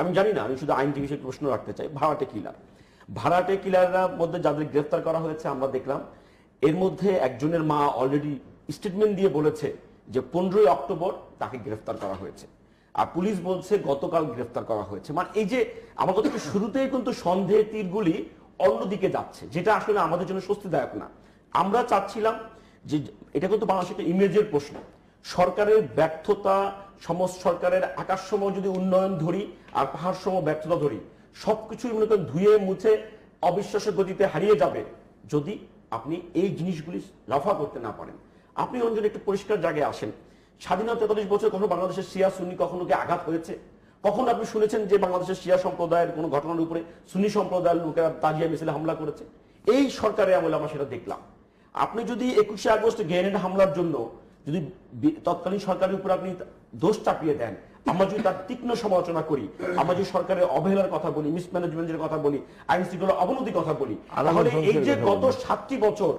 আমি জানি না, আমি শুধু আইনটি বিষয়ে প্রশ্ন রাখতে চাই। ভাড়াটে কিলার ভাড়াটে কিলাররা মধ্যে যাদের গ্রেফতার করা হয়েছে, আমরা দেখলাম, এর মধ্যে একজনের মা অলরেডি স্টেটমেন্ট দিয়ে বলেছে যে পনেরোই অক্টোবর তাকে গ্রেফতার করা হয়েছে। আর পুলিশ বলছে গতকাল গ্রেফতার করা হয়েছে। মানে এই যে আমার কথা শুরুতেই কিন্তু সন্দেহের তীরগুলি অন্যদিকে যাচ্ছে, যেটা আসলে আমাদের জন্য স্বস্তিদায়ক না। আমরা চাচ্ছিলাম যে, এটা কিন্তু বাংলাদেশের ইমেজের প্রশ্ন। সরকারের ব্যর্থতা সমস্ত সরকারের আকাশসম যদি উন্নয়ন ধরি আর পাহাড় ব্যর্থতা ধরি, সবকিছুই করেন ধুয়ে মুছে অবিশ্বাস্য গতিতে হারিয়ে যাবে যদি আপনি এই জিনিসগুলি রফা করতে না পারেন। আপনি অঞ্জন একটু পরিষ্কার জায়গায় আসেন। স্বাধীনতা তেতাল্লিশ বছর কখনো বাংলাদেশের শিয়া সুন্নি কখনো কি আঘাত হয়েছে? কখন আপনি শুনেছেন যে বাংলাদেশের শিয়া সম্প্রদায়ের কোনো ঘটনার উপরে সুন্নি সম্প্রদায়ের লোকেরা তাজিয়া মিছিলে হামলা করেছে? এই সরকারের আমলে আমরা সেটা দেখলাম। আপনি যদি একুশে আগস্ট গ্রেনেড হামলার জন্য যদি তৎকালীন সরকারের উপর আপনি দোষ চাপিয়ে দেন। আমরা যদি তার তীক্ষ্ণ সমালোচনা করি আমরা যদি সরকারের অবহেলার কথা বলি মিসম্যানেজমেন্টের কথা বলি আইন শৃঙ্খলা অবনতির কথা বলি তাহলে এই যে গত সাতটি বছর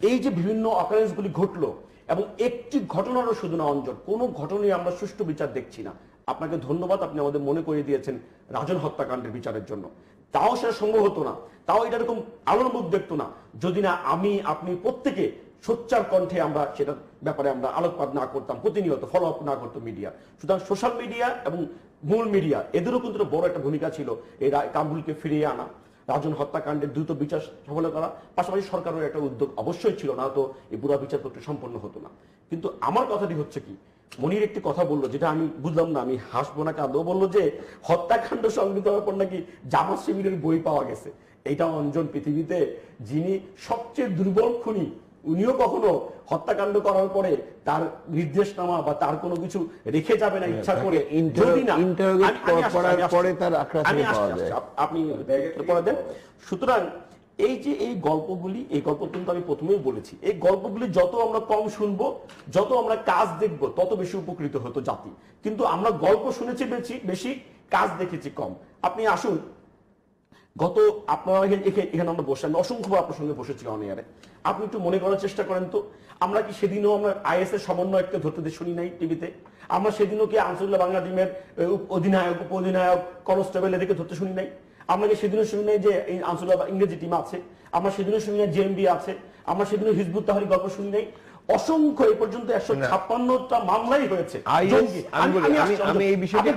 এই যে বিভিন্ন অকারেন্স গুলি ঘটলো এবং একটি ঘটনারও শুধু না অঞ্চল কোনো ঘটনায় আমরা সুষ্ঠু বিচার দেখছি না। আপনাকে ধন্যবাদ আপনি আমাদের মনে করিয়ে দিয়েছেন রাজন হত্যাকাণ্ডের বিচারের জন্য। তাও সেটা সম্ভব হতো না তাও এটা এরকম আলোর মুখ দেখতো না। যদি না আমি আপনি প্রত্যেকে সোচ্চার কণ্ঠে আমরা সেটার ব্যাপারে আমরা আলোকপাত না করতাম, প্রতিনিয়ত ফলো আপ না করতো মিডিয়া সুতরাং সোশ্যাল মিডিয়া এবং মূল মিডিয়া এদেরও কিন্তু বড় একটা ভূমিকা ছিল এই কামরুলকে ফিরিয়ে আনা। রাজন হত্যাকাণ্ডের দ্রুত বিচার সফল করা পাশাপাশি সরকারের একটা উদ্যোগ অবশ্যই ছিল না তো এই বুড়া বিচার প্রক্রিয়া সম্পন্ন হতো না। কিন্তু আমার কথাটি হচ্ছে কি, মনির একটি কথা বলল যেটা আমি বুঝলাম না, আমি হাসবো না কাঁদবো বলল যে হত্যাকাণ্ড সংগৃহীত হওয়ার পর নাকি জামাত শিবিরের বই পাওয়া গেছে। এটা অঞ্জন পৃথিবীতে যিনি সবচেয়ে দুর্বল খুনি উনিও কখনো হত্যাকাণ্ড করার পরে তার নির্দেশনামা বা তার কোনো কিছু রেখে যাবে না ইচ্ছা করে যদি না। পরে তার আপনি পরে দেন। সুতরাং এই যে এই গল্পগুলি এই গল্প কিন্তু আমি প্রথমেই বলেছি। এই গল্পগুলি যত আমরা কম শুনব যত আমরা কাজ দেখব তত বেশি উপকৃত হতো জাতি। কিন্তু আমরা গল্প শুনেছি বেশি বেশি কাজ দেখেছি কম। আপনি আসুন গত আপনারা এখানে- আমরা বসে, আমি অসংখ্য আপনার সঙ্গে বসেছি অনিয়ারে আপনি একটু মনে করার চেষ্টা করেন তো, আমরা কি সেদিনও আমরা আইএস এর সমন্বয়ককে ধরতে শুনি নাই টিভিতে আমরা সেদিনও কি আনসারুল্লাহ বাংলা টিমের অধিনায়ক উপ অধিনায়ক কনস্টেবল এদেরকে ধরতে শুনি নাই? আমরা কি সেদিনও শুনি নাই যে আনসারুল্লাহ ইংরেজি টিম আছে? আমরা সেদিনও শুনি নাই জেএমবি আছে? আমরা সেদিনও হিজবুত তাহারি গল্প শুনি নাই? অসংখ্য এই পর্যন্ত একশো ছাপ্পান্নটা মামলাই হয়েছে। আমি এই বিষয়টি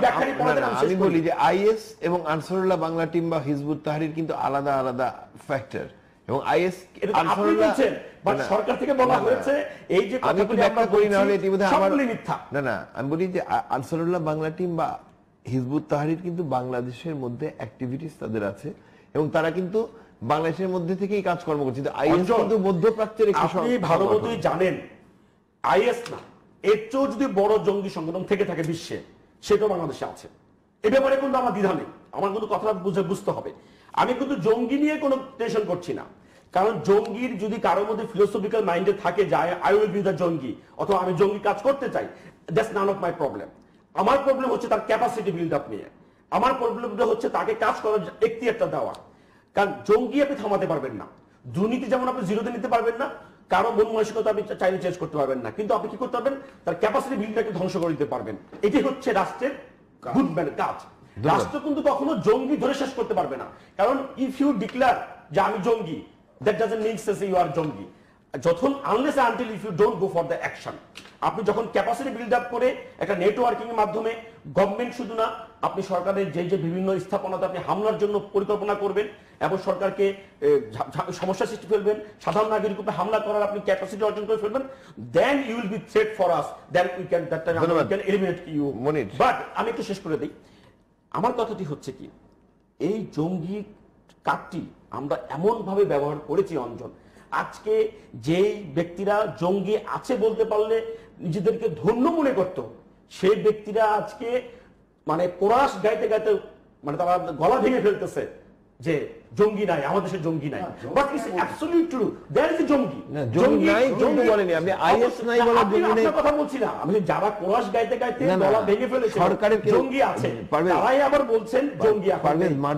আমি বলি যে আইএস এবং আনসারুল্লাহ বাংলা টিম বা হিজবুত তাহারির কিন্তু আলাদা আলাদা ফ্যাক্টর এবং আইএস সরকার থেকে বলা হয়েছে, এই যে আমি ব্যাখ্যা করি না হলে ইতিমধ্যে আমার মিথ্যা। না না আমি বলি যে আনসারুল্লাহ বাংলা টিম বা হিজবুত তাহরির কিন্তু বাংলাদেশের মধ্যে অ্যাক্টিভিটিস তাদের আছে এবং তারা কিন্তু বাংলাদেশের মধ্যে থেকেই কাজকর্ম করছে। আইএস কিন্তু মধ্যপ্রাচ্যের আপনি ভালো। মতোই জানেন আইএস না এর চেয়েও যদি বড় জঙ্গি সংগঠন থেকে থাকে বিশ্বে সেটা বাংলাদেশে আছে। এ ব্যাপারে কিন্তু আমার দ্বিধা নেই আমার কিন্তু কথাটা বুঝে বুঝতে হবে। আমি কিন্তু জঙ্গি নিয়ে কোনো টেনশন করছি না। কারণ জঙ্গির যদি কারোর মধ্যে ফিলোসফিক্যাল মাইন্ডে থাকে যায় আই উইল বি দ্য জঙ্গি অথবা আমি জঙ্গি কাজ করতে চাই that's none of my problem আমার প্রবলেম হচ্ছে তার ক্যাপাসিটি বিল্ড আপ নিয়ে। আমার প্রবলেমটা হচ্ছে তাকে কাজ করার একটি একটা দেওয়া। কারণ জঙ্গি আপনি থামাতে পারবেন না। দুর্নীতি যেমন আপনি জিরোতে নিতে পারবেন না কারও মন মানসিকতা আপনি চাইলে চেঞ্জ করতে পারবেন না। কিন্তু আপনি কি করতে পারবেন? তার ক্যাপাসিটি বিল্ডটাকে ধ্বংস করে দিতে পারবেন। এটি হচ্ছে রাষ্ট্রের গুড ম্যান কাজ। রাষ্ট্র কিন্তু কখনো জঙ্গি ধরে শেষ করতে পারবে না। কারণ ইফ ইউ ডিক্লেয়ার যে আমি জঙ্গি that doesn't means you are জঙ্গি। যখন unless until if you don't go for the action আপনি যখন ক্যাপাসিটি বিল্ড আপ করে একটা নেটওয়ার্কিং এর মাধ্যমে গভর্নমেন্ট শুধু না আপনি সরকারের যে যে বিভিন্ন স্থাপনাতে আপনি হামলার জন্য পরিকল্পনা করবেন এবং সরকারকে সমস্যা সৃষ্টি ফেলবেন সাধারণ নাগরিক উপরে হামলা করার আপনি ক্যাপাসিটি অর্জন করে ফেলবেন then you will be threat for us then we can that time ধন্যবাদ। Can eliminate you. বাট আমি একটু শেষ করে দিই আমার কথাটি হচ্ছে কি এই জঙ্গি কার্ডটি আমরা এমন ভাবে ব্যবহার করেছি অঞ্জন আজকে যেই ব্যক্তিরা জঙ্গি আছে বলতে পারলে নিজেদেরকে ধন্য মনে করত সেই ব্যক্তিরা আজকে মানে কোরআশ গাইতে গাইতে মানে তারা গলা ভেঙে ফেলতেছে যে জঙ্গি নাই আমাদের দেশে জঙ্গি নাই but it's absolute true there is a জঙ্গি জঙ্গি নাই, জঙ্গি বলেনি। আমি IS নাই বলে জঙ্গি নাই। কথা বলছি না আমি যারা কোরআশ গাইতে গাইতে গলা ভেঙে ফেলেছে সরকারের জঙ্গি আছে তারাই আবার বলছেন জঙ্গি পারভেজ। মার